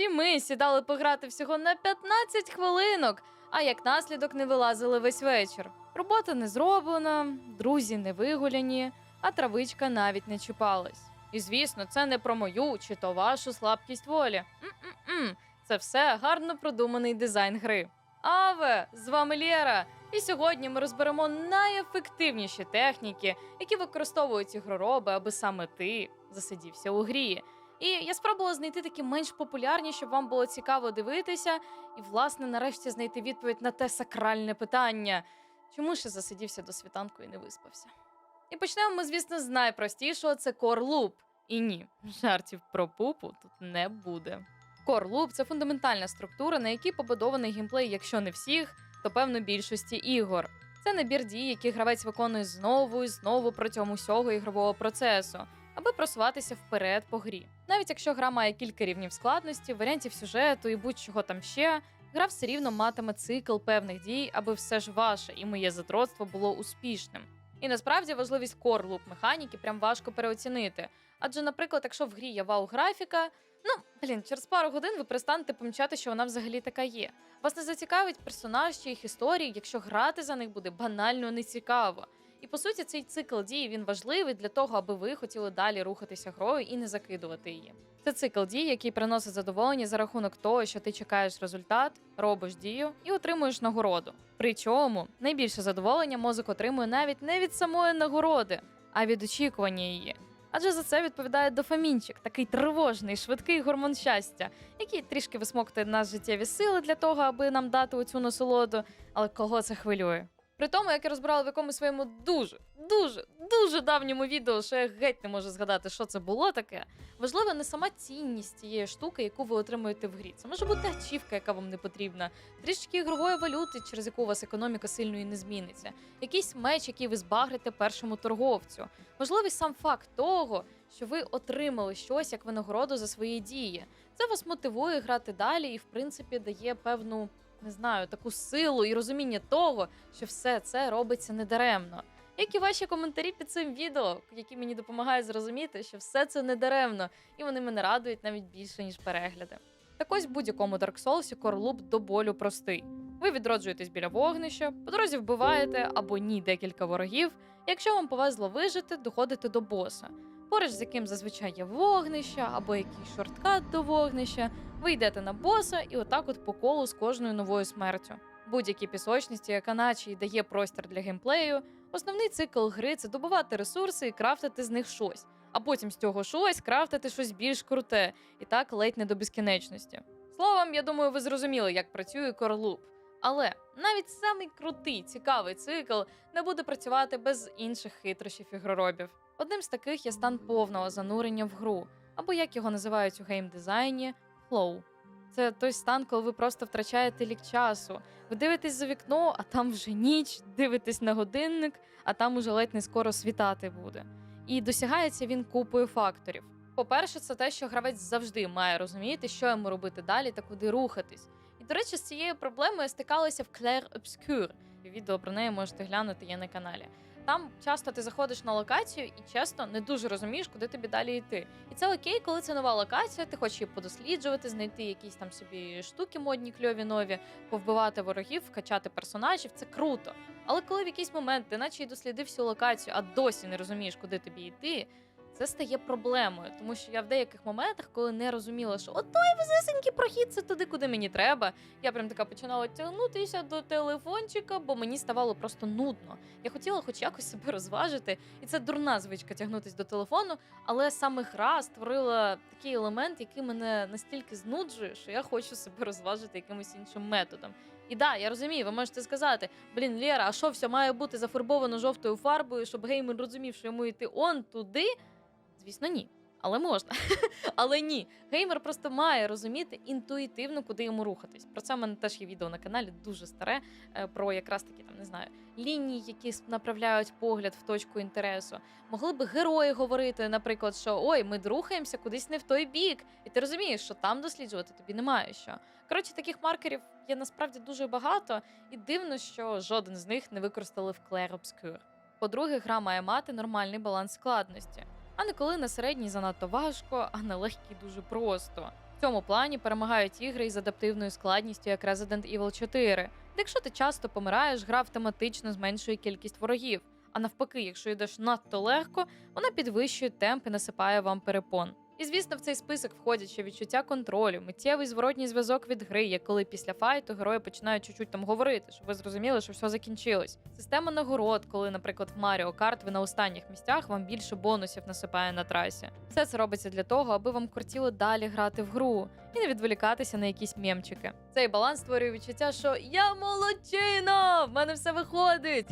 Всі ми сідали пограти всього на 15 хвилинок, а як наслідок не вилазили весь вечір. Робота не зроблена, друзі не вигуляні, а травичка навіть не чіпалась. І звісно, це не про мою чи то вашу слабкість волі. М-м-м. Це все гарно продуманий дизайн гри. Аве, з вами Лєра, і сьогодні ми розберемо найефективніші техніки, які використовують ігророби, аби саме ти засидівся у грі. І я спробувала знайти такі менш популярні, щоб вам було цікаво дивитися, і, власне, нарешті знайти відповідь на те сакральне питання. Чому я засидівся до світанку і не виспався? І почнемо ми, звісно, з найпростішого це Loop. І ні, жартів про пупу тут не буде. Loop – це фундаментальна структура, на якій побудований геймплей, якщо не всіх, то певно більшості ігор. Це набір дій, які гравець виконує знову і знову протягом усього ігрового процесу, аби просуватися вперед по грі. Навіть якщо гра має кілька рівнів складності, варіантів сюжету і будь-чого там ще, гра все рівно матиме цикл певних дій, аби все ж ваше і моє задротство було успішним. І насправді важливість loop механіки прям важко переоцінити. Адже, наприклад, якщо в грі є вау-графіка, ну блін, через пару годин ви перестанете помічати, що вона взагалі така є. Вас не зацікавить персонаж чи їх історії, якщо грати за них буде банально нецікаво. І по суті, цей цикл дій він важливий для того, аби ви хотіли далі рухатися грою і не закидувати її. Це цикл дій, який приносить задоволення за рахунок того, що ти чекаєш результат, робиш дію і отримуєш нагороду. Причому найбільше задоволення мозок отримує навіть не від самої нагороди, а від очікування її. Адже за це відповідає дофамінчик, такий тривожний, швидкий гормон щастя, який трішки висмоктує нас життєві сили для того, аби нам дати оцю насолоду. Але кого це хвилює? При тому, як я розбирала в якомусь своєму дуже, дуже, дуже давньому відео, що я геть не можу згадати, що це було таке. Важлива не сама цінність цієї штуки, яку ви отримуєте в грі. Це може бути ачівка, яка вам не потрібна, трішки ігрової валюти, через яку у вас економіка сильно і не зміниться, якийсь меч, який ви збагрите першому торговцю. Важливий сам факт того, що ви отримали щось як винагороду за свої дії. Це вас мотивує грати далі і, в принципі, дає певну не знаю, таку силу і розуміння того, що все це робиться недаремно. Як і ваші коментарі під цим відео, які мені допомагають зрозуміти, що все це недаремно, і вони мене радують навіть більше, ніж перегляди. Так ось будь-якому Dark Souls корлуп до болю простий. Ви відроджуєтесь біля вогнища, по дорозі вбиваєте або ні декілька ворогів. Якщо вам повезло вижити, доходите до боса, поруч з яким зазвичай є вогнище або якийсь шорткат до вогнища. Ви йдете на боса і отак от по колу з кожною новою смертю. Будь-які пісочності, яка наче й дає простір для геймплею. Основний цикл гри це добувати ресурси і крафтити з них щось, а потім з цього щось крафтити щось більш круте, і так ледь не до безкінечності. Словом, я думаю, ви зрозуміли, як працює корлуп. Але навіть самий крутий, цікавий цикл не буде працювати без інших хитрощів ігроробів. Одним з таких є стан повного занурення в гру, або як його називають у геймдизайні флоу. Це той стан, коли ви просто втрачаєте лік часу. Ви дивитесь за вікно, а там вже ніч, дивитесь на годинник, а там уже ледь не скоро світати буде. І досягається він купою факторів. По-перше, це те, що гравець завжди має розуміти, що йому робити далі та куди рухатись. І, до речі, з цією проблемою я стикалася в Claire Obscure. Відео про неї можете глянути є на каналі. Там часто ти заходиш на локацію і чесно не дуже розумієш, куди тобі далі йти. І це окей, коли це нова локація, ти хочеш її подосліджувати, знайти якісь там собі штуки модні, кльові нові, повбивати ворогів, вкачати персонажів. Це круто. Але коли в якийсь момент ти наче й дослідив всю локацію, а досі не розумієш, куди тобі йти. Це стає проблемою, тому що я в деяких моментах, коли не розуміла, що от той везесенький прохід це туди, куди мені треба. Я прям така починала тягнутися до телефончика, бо мені ставало просто нудно. Я хотіла хоч якось себе розважити, і це дурна звичка тягнутися до телефону. Але саме гра створила такий елемент, який мене настільки знуджує, що я хочу себе розважити якимось іншим методом. І да, я розумію, ви можете сказати: блін, Лєра, а що все має бути зафарбовано жовтою фарбою, щоб геймер розумів, що йому йти он туди? Звісно, ні. Але можна. Але ні. Геймер просто має розуміти інтуїтивно, куди йому рухатись. Про це в мене теж є відео на каналі, дуже старе, е, про якраз такі там не знаю лінії, які направляють погляд в точку інтересу. Могли би герої говорити, наприклад, що ой, ми рухаємося кудись не в той бік, і ти розумієш, що там досліджувати тобі немає що. Коротше, таких маркерів є насправді дуже багато, і дивно, що жоден з них не використали в Clair Obscure. По-друге, гра має мати нормальний баланс складності а не коли на середній занадто важко, а на легкій дуже просто. В цьому плані перемагають ігри із адаптивною складністю, як Resident Evil 4. Де якщо ти часто помираєш, гра автоматично зменшує кількість ворогів. А навпаки, якщо йдеш надто легко, вона підвищує темп і насипає вам перепон. І звісно, в цей список входять ще відчуття контролю, миттєвий зворотній зв'язок від гри, як коли після файту герої починають чуть-чуть там говорити, щоб ви зрозуміли, що все закінчилось. Система нагород, коли, наприклад, в Mario Kart ви на останніх місцях вам більше бонусів насипає на трасі. Все це робиться для того, аби вам кортіло далі грати в гру і не відволікатися на якісь мємчики. Цей баланс створює відчуття, що я молодчина, в мене все виходить.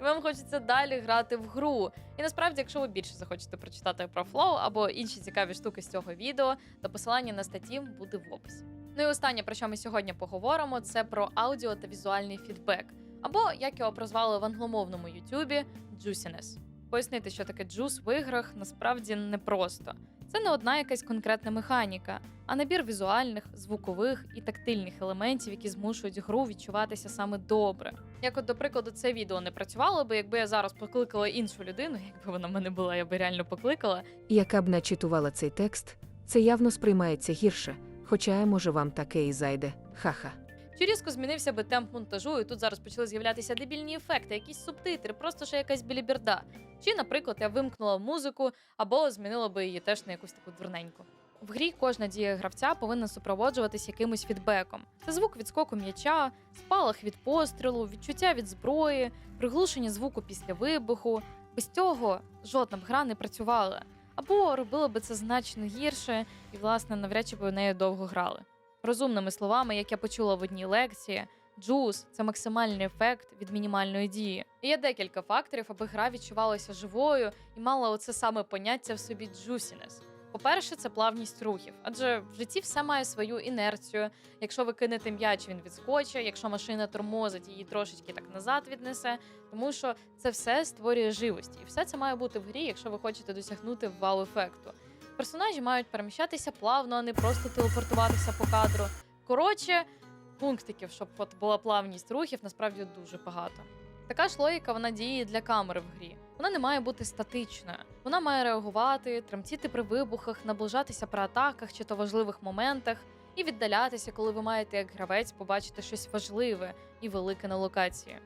Вам хочеться далі грати в гру. І насправді, якщо ви більше захочете прочитати про флоу або інші цікаві штуки з цього відео, то посилання на статті буде в описі. Ну і останнє, про що ми сьогодні поговоримо, це про аудіо та візуальний фідбек, або як його прозвали в англомовному Ютубі juiciness. Пояснити, що таке джус в іграх, насправді непросто. Це не одна якась конкретна механіка, а набір візуальних, звукових і тактильних елементів, які змушують гру відчуватися саме добре. Як, от, до прикладу, це відео не працювало би, якби я зараз покликала іншу людину, якби вона в мене була, я би реально покликала. яка б начитувала цей текст, це явно сприймається гірше, хоча може вам таке і зайде. Ха-ха. Чи різко змінився би темп монтажу, і тут зараз почали з'являтися дебільні ефекти, якісь субтитри, просто ще якась біліберда. Чи, наприклад, я вимкнула музику або змінила би її теж на якусь таку дурненьку. В грі кожна дія гравця повинна супроводжуватись якимось фідбеком. Це звук відскоку м'яча, спалах від пострілу, відчуття від зброї, приглушення звуку після вибуху. Без цього жодна б гра не працювала. Або робила би це значно гірше, і, власне, навряд чи б в неї довго грали. Розумними словами, як я почула в одній лекції, джуз це максимальний ефект від мінімальної дії. І є декілька факторів, аби гра відчувалася живою і мала оце саме поняття в собі juiciness. По-перше, це плавність рухів, адже в житті все має свою інерцію. Якщо ви кинете м'яч, він відскочить. Якщо машина тормозить, її трошечки так назад віднесе. Тому що це все створює живості, і все це має бути в грі, якщо ви хочете досягнути вау-ефекту. Персонажі мають переміщатися плавно, а не просто телепортуватися по кадру. Коротше, пунктиків, щоб от була плавність рухів, насправді дуже багато. Така ж логіка вона діє для камери в грі. Вона не має бути статичною. Вона має реагувати, тремтіти при вибухах, наближатися при атаках чи то важливих моментах, і віддалятися, коли ви маєте як гравець побачити щось важливе і велике на локації.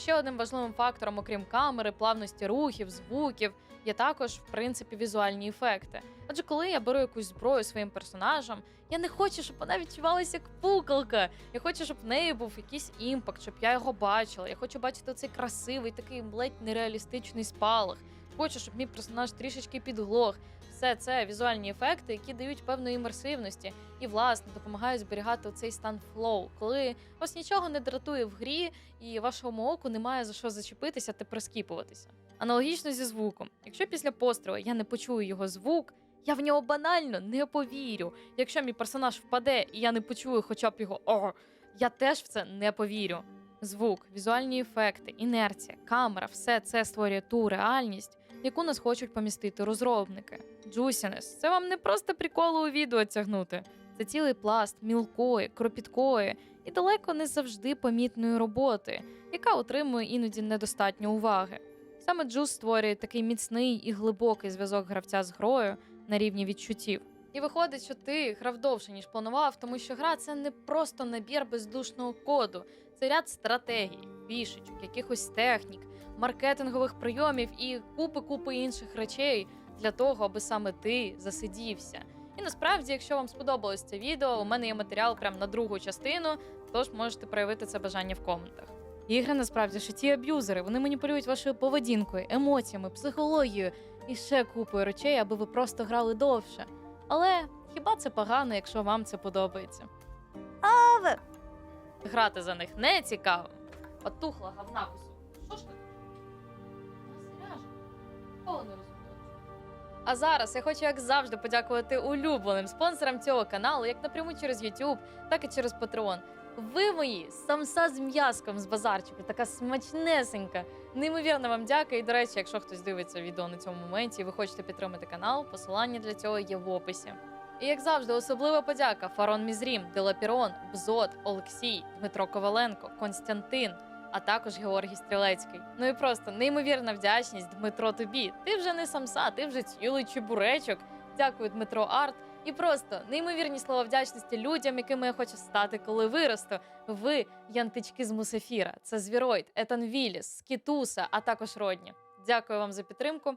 Ще одним важливим фактором, окрім камери, плавності рухів, звуків, є також, в принципі, візуальні ефекти. Адже коли я беру якусь зброю своїм персонажем, я не хочу, щоб вона відчувалася як пукалка. Я хочу, щоб в неї був якийсь імпакт, щоб я його бачила. Я хочу бачити цей красивий, такий ледь нереалістичний спалах. Хочу, щоб мій персонаж трішечки підглох. Все це візуальні ефекти, які дають певної імерсивності і, власне, допомагають зберігати цей стан флоу, коли вас нічого не дратує в грі, і вашому оку немає за що зачепитися та прискіпуватися. Аналогічно зі звуком. Якщо після пострілу я не почую його звук, я в нього банально не повірю. Якщо мій персонаж впаде і я не почую хоча б його о, я теж в це не повірю. Звук, візуальні ефекти, інерція, камера все це створює ту реальність, яку нас хочуть помістити розробники. Juiciness – це вам не просто приколи у відео тягнути. Це цілий пласт мілкої, кропіткої і далеко не завжди помітної роботи, яка отримує іноді недостатньо уваги. Саме Джус створює такий міцний і глибокий зв'язок гравця з грою на рівні відчуттів. І виходить, що ти грав довше, ніж планував, тому що гра це не просто набір бездушного коду, це ряд стратегій, фішечок, якихось технік, маркетингових прийомів і купи-купи інших речей для того, аби саме ти засидівся. І насправді, якщо вам сподобалось це відео, у мене є матеріал прямо на другу частину, тож можете проявити це бажання в коментах. Ігри насправді що ті аб'юзери, вони маніпулюють вашою поведінкою, емоціями, психологією і ще купою речей, аби ви просто грали довше. Але хіба це погано, якщо вам це подобається? Аве! Грати за них не цікаво. Потухла говна кусок. Що ж ти? Ніколи не розумію. А зараз я хочу, як завжди, подякувати улюбленим спонсорам цього каналу, як напряму через YouTube, так і через Patreon. Ви мої самса з м'язком з базарчику, така смачнесенька. Неймовірно вам дякую. І до речі, якщо хтось дивиться відео на цьому моменті і ви хочете підтримати канал, посилання для цього є в описі. І як завжди, особлива подяка Фарон Мізрім, Делапірон, Бзот, Олексій, Дмитро Коваленко, Константин, а також Георгій Стрілецький. Ну і просто неймовірна вдячність Дмитро тобі. Ти вже не самса, ти вже цілий чебуречок. Дякую, Дмитро Арт. І просто неймовірні слова вдячності людям, якими я хочу стати, коли виросту. Ви янтички з Мусефіра, це Звіроїд, Етан Віліс, Скітуса, а також Родні. Дякую вам за підтримку.